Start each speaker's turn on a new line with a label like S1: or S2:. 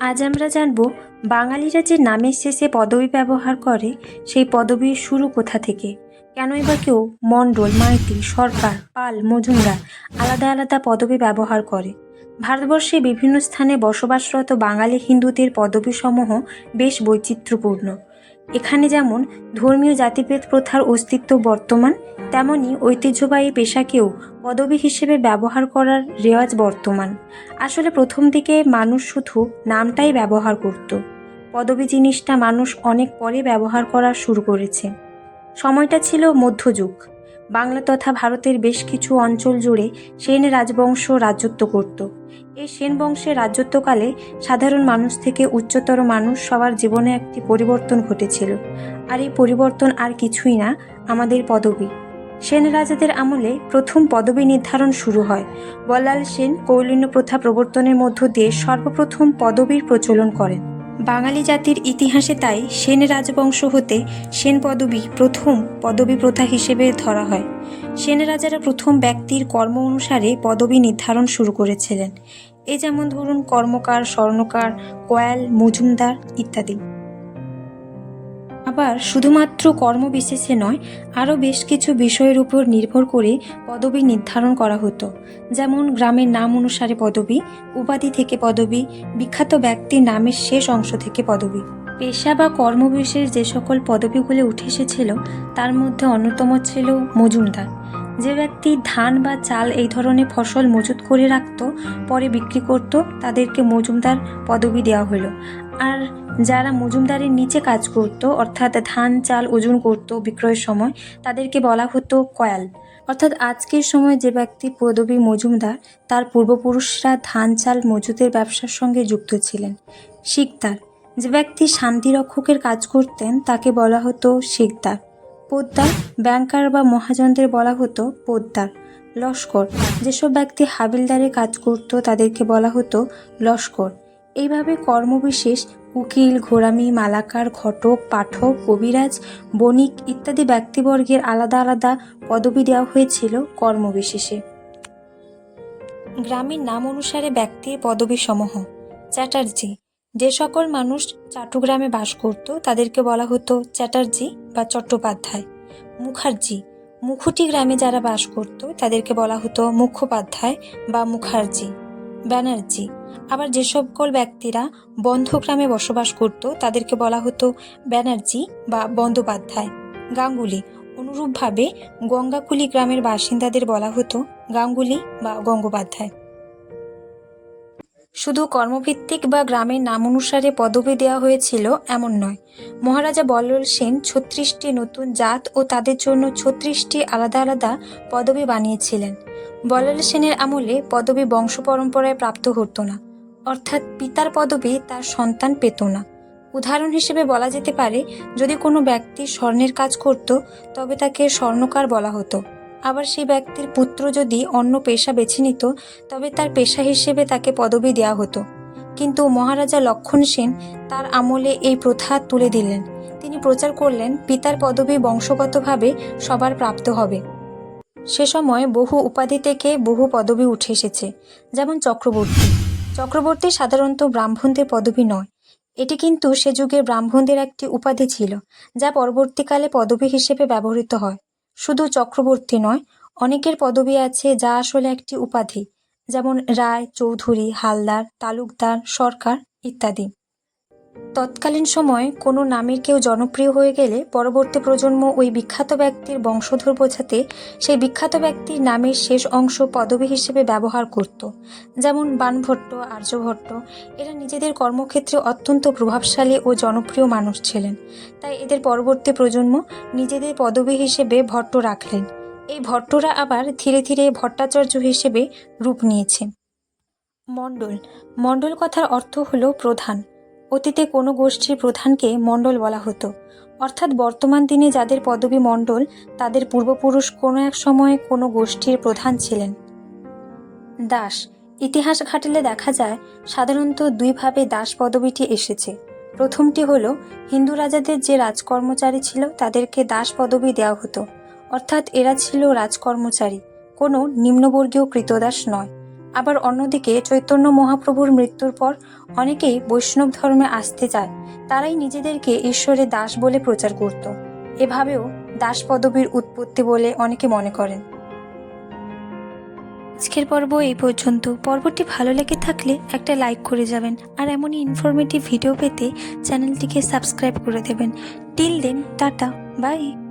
S1: আজ আমরা জানব বাঙালিরা যে নামের শেষে পদবী ব্যবহার করে, সেই পদবীর শুরু কোথা থেকে? কেনই বা কেউ মণ্ডল, মাইতি, সরকার, পাল, মজুমদার আলাদা আলাদা পদবী ব্যবহার করে? ভারতবর্ষে বিভিন্ন স্থানে বসবাসরত বাঙালি হিন্দুদের পদবীসমূহ বেশ বৈচিত্র্যপূর্ণ। এখানে যেমন ধর্মীয় জাতিভেদ প্রথার অস্তিত্ব বর্তমান তেমনি ঐতিহ্যবাহী পেশাকেও পদবী হিসেবে ব্যবহার করার রেওয়াজ বর্তমান। আসলে প্রথম দিকে মানুষ শুধু নামটাই ব্যবহার করত। পদবী জিনিসটা মানুষ অনেক পরে ব্যবহার করা শুরু করেছে। সময়টা ছিল মধ্যযুগ। বাংলা তথা ভারতের বেশ কিছু অঞ্চল জুড়ে সেন রাজবংশ রাজত্ব করত। এই সেন বংশের রাজত্বকালে সাধারণ মানুষ থেকে উচ্চতর মানুষ সবার জীবনে একটি পরিবর্তন ঘটেছিল। আর এই পরিবর্তন আর কিছুই না, আমাদের পদবী। সেন রাজাদের আমলে প্রথম পদবী নির্ধারণ শুরু হয়। বলাল সেন কৌলিন্য প্রথা প্রবর্তনের মধ্য দিয়ে সর্বপ্রথম পদবীর প্রচলন করেন। বাঙালি জাতির ইতিহাসে তাই সেন রাজবংশ হতে সেন পদবী প্রথম পদবী প্রথা হিসেবে ধরা হয়। সেন রাজারা প্রথম ব্যক্তির কর্ম অনুসারে পদবী নির্ধারণ শুরু করেছিলেন। এ যেমন ধরুন কর্মকার, স্বর্ণকার, কয়াল, মজুমদার ইত্যাদি। আবার শুধুমাত্র কর্মবিশেষে নয়, আরও বেশ কিছু বিষয়ের উপর নির্ভর করে পদবি নির্ধারণ করা হতো। যেমন গ্রামের নাম অনুসারে পদবি, উপাধি থেকে পদবি, বিখ্যাত ব্যক্তির নামের শেষ অংশ থেকে পদবি। পেশা বা কর্মবিশেষ যে সকল পদবিগুলি উঠে এসেছিল, তার মধ্যে অন্যতম ছিল মজুমদার। যে ব্যক্তি ধান বা চাল এই ধরনের ফসল মজুত করে রাখত, পরে বিক্রি করত, তাদেরকে মজুমদার পদবি দেওয়া হলো। আর যারা মজুমদারের নিচে কাজ করত, অর্থাৎ ধান, চাল, ওজন করত বিক্রয়ের সময়, তাদেরকে বলা হতো কয়াল। অর্থাৎ আজকের সময় যে ব্যক্তি পদবী মজুমদার, তার পূর্বপুরুষরা ধান, চাল মজুদের ব্যবসার সঙ্গে যুক্ত ছিলেন। শিকদার। যে ব্যক্তি শান্তিরক্ষকের কাজ করতেন, তাকে বলা হতো শিকদার। পোদ্দার। ব্যাংকার বা মহাজনদের বলা হতো পোদ্দার। লস্কর। যেসব ব্যক্তি হাবিলদারে কাজ করত, তাদেরকে বলা হতো লস্কর। এইভাবে কর্মবিশেষ, উকিল ঘোরামি মালাকার, ঘটক, পাঠক, কবিরাজ, বণিক ইত্যাদি ব্যক্তিবর্গের আলাদা আলাদা পদবি দেওয়া হয়েছিল কর্মবিশেষে। গ্রামের নাম অনুসারে ব্যক্তির পদবী সমূহ চ্যাটার্জি। যে সকল মানুষ চাটুগ্রামে বাস করত, তাদেরকে বলা হতো চ্যাটার্জি বা চট্টোপাধ্যায়। মুখার্জি। মুখুটি গ্রামে যারা বাস করত, তাদেরকে বলা হতো মুখোপাধ্যায় বা মুখার্জি। ব্যানার্জি। আবার যে সকল ব্যক্তিরা বন্ধগ্রামে বসবাস করত, তাদেরকে বলা হতো ব্যানার্জি বা বন্দ্যোপাধ্যায়। গাঙ্গুলি। অনুরূপভাবে গঙ্গাকুলি গ্রামের বাসিন্দাদের বলা হতো গাঙ্গুলি বা গঙ্গোপাধ্যায়। শুধু কর্মভিত্তিক বা গ্রামের নাম অনুসারে পদবি দেওয়া হয়েছিল এমন নয়। মহারাজা বল্লল সেন ছত্রিশটি নতুন জাত ও তাদের জন্য ছত্রিশটি আলাদা আলাদা পদবি বানিয়েছিলেন। বল্লল সেনের আমলে পদবি বংশ পরম্পরায় প্রাপ্ত হতো না। অর্থাৎ পিতার পদবি তার সন্তান পেত না। উদাহরণ হিসেবে বলা যেতে পারে, যদি কোনো ব্যক্তি স্বর্ণের কাজ করত, তবে তাকে স্বর্ণকার বলা হতো। আবার সেই ব্যক্তির পুত্র যদি অন্য পেশা বেছে নিত, তবে তার পেশা হিসেবে তাকে পদবি দেওয়া হতো। কিন্তু মহারাজা লক্ষণ সেন তার আমলে এই প্রথা তুলে দিলেন। তিনি প্রচার করলেন, পিতার পদবি বংশগতভাবে সবার প্রাপ্ত হবে। সে সময় বহু উপাধি থেকে বহু পদবি উঠে এসেছে, যেমন চক্রবর্তী। চক্রবর্তী সাধারণত ব্রাহ্মণদের পদবি নয়। এটি কিন্তু সে যুগের ব্রাহ্মণদের একটি উপাধি ছিল, যা পরবর্তীকালে পদবি হিসেবে ব্যবহৃত হয়। শুধু চক্রবর্তী নয়, অনেকের পদবি আছে যা আসলে একটি উপাধি, যেমন রায়, চৌধুরী, হালদার, তালুকদার, সরকার ইত্যাদি। তৎকালীন সময় কোনো নামের কেউ জনপ্রিয় হয়ে গেলে পরবর্তী প্রজন্ম ওই বিখ্যাত ব্যক্তির বংশধর বোঝাতে সেই বিখ্যাত ব্যক্তির নামের শেষ অংশ পদবি হিসেবে ব্যবহার করত, যেমন বানভট্ট, আর্যভট্ট। এরা নিজেদের কর্মক্ষেত্রে অত্যন্ত প্রভাবশালী ও জনপ্রিয় মানুষ ছিলেন। তাই এদের পরবর্তী প্রজন্ম নিজেদের পদবি হিসেবে ভট্ট রাখলেন। এই ভট্টরা আবার ধীরে ধীরে ভট্টাচার্য হিসেবে রূপ নিয়েছে। মণ্ডল। মণ্ডল কথার অর্থ হলো প্রধান। অতীতে কোনো গোষ্ঠীর প্রধানকে মণ্ডল বলা হতো। অর্থাৎ বর্তমান দিনে যাদের পদবী মণ্ডল, তাদের পূর্বপুরুষ কোনো এক সময়ে কোনো গোষ্ঠীর প্রধান ছিলেন। দাস ইতিহাস ঘাটলে দেখা যায়, সাধারণত দুইভাবে দাস পদবীটি এসেছে। প্রথমটি হল, হিন্দু রাজাদের যে রাজকর্মচারী ছিল, তাদেরকে দাস পদবী দেওয়া হতো। অর্থাৎ এরা ছিল রাজকর্মচারী, কোনো নিম্নবর্গীয় কৃতদাস নয়। আবার অন্যদিকে চৈতন্য মহাপ্রভুর মৃত্যুর পর অনেকেই বৈষ্ণব ধর্মে আসতে চায় তারাই নিজেদেরকে ঈশ্বরের দাস বলে প্রচার করত। এভাবেও দাস পদবীর উৎপত্তি বলে অনেকে মনে করেন। আজকের পর্ব এই পর্যন্ত। পর্বটি ভালো লেগে থাকলে একটা লাইক করে যাবেন আর এমনই ইনফরমেটিভ ভিডিও পেতে চ্যানেলটিকে সাবস্ক্রাইব করে দেবেন। Till then, tata, bye.